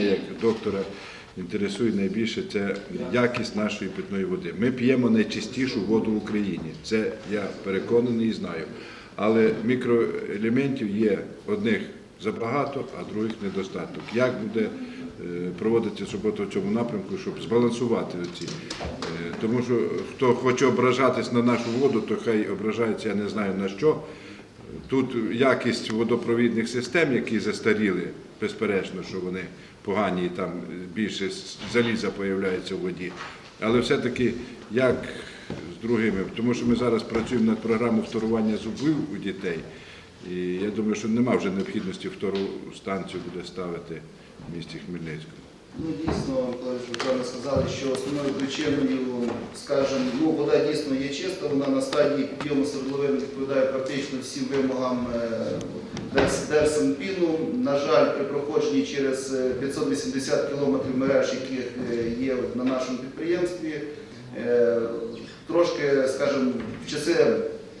мене як доктора інтересує найбільше це якість нашої питної води. Ми п'ємо найчистішу воду в Україні. Це я переконаний і знаю. Але мікроелементів є одних забагато, а других недостаток. Як буде е, проводитися робота в цьому напрямку, щоб збалансувати ці? Е, Тому що хто хоче ображатись на нашу воду, то хай ображається, я не знаю на що. Тут якість водопровідних систем, які застаріли, безперечно, що вони погані, і там більше заліза появляється в воді. Але все-таки як з другими, тому що ми зараз працюємо над програмою вторування зубів у дітей. І я думаю, що нема вже необхідності втору станцію буде ставити в місті Хмельницькому. Ну, дійсно, ви сказали, що основною причиною, скажімо, ну, вода дійсно є чиста, вона на стадії підйому свердловин відповідає практично всім вимогам е, Дерс- Дерсенпіну. На жаль, при проходженні через е, 580 кілометрів мереж, яких е, є на нашому підприємстві, е, трошки, скажімо, в часи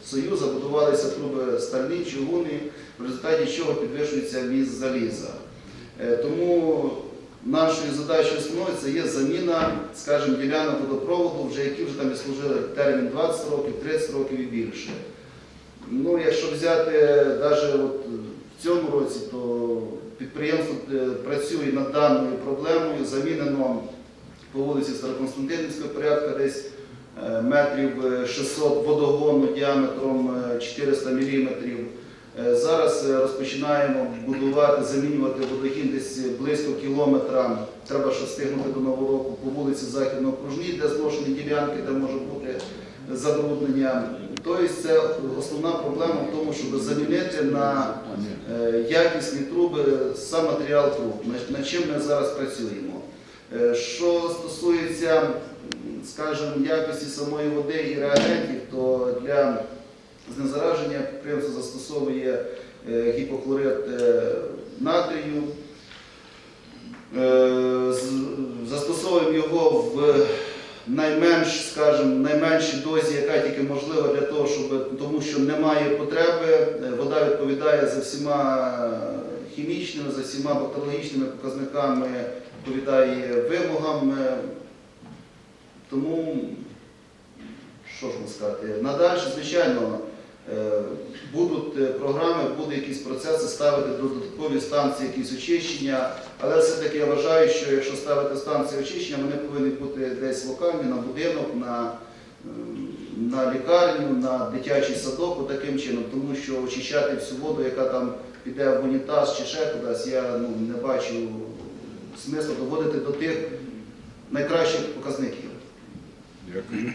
Союзу будувалися труби стальні, чугуни, в результаті чого підвищується віз заліза. Е, Тому нашою задачею основною це є заміна, скажімо, ділянок водопроводу, вже які вже там відслужили термін 20 років, 30 років і більше. Ну, якщо взяти навіть от в цьому році, то підприємство е, працює над даною проблемою, замінено по вулиці Староконстантинівського порядка десь е, метрів е, 600 водогону діаметром е, 400 міліметрів. Е, Зараз е, розпочинаємо будувати, замінювати водогін десь близько кілометра. Треба ще встигнути до нового року по вулиці Західно-Окружній, де зношені ділянки, де може бути забруднення. Тобто це основна проблема в тому, щоб замінити на е, якісні труби сам матеріал труб, над- чим ми зараз працюємо. Що стосується, скажімо, якості самої води і реагентів, то для знезараження підприємство застосовує е, гіпохлорид е, натрію. Е, Застосовуємо його в найменш, скажімо, найменшій дозі, яка тільки можлива для того, щоб тому що немає потреби. Вода відповідає за всіма хімічними, за всіма бактеріологічними показниками, відповідає вимогам. Тому що ж можна сказати, надалі, звичайно, будуть е, програми, будуть якісь процеси ставити додаткові станції, якісь очищення, але все-таки я вважаю, що якщо ставити станції очищення, вони повинні бути десь локальні, на будинок, на, ем, на лікарню, на дитячий садок, таким чином, тому що очищати всю воду, яка там піде в унітаз чи ще кудись, я ну, не бачу смислу доводити до тих найкращих показників. Дякую.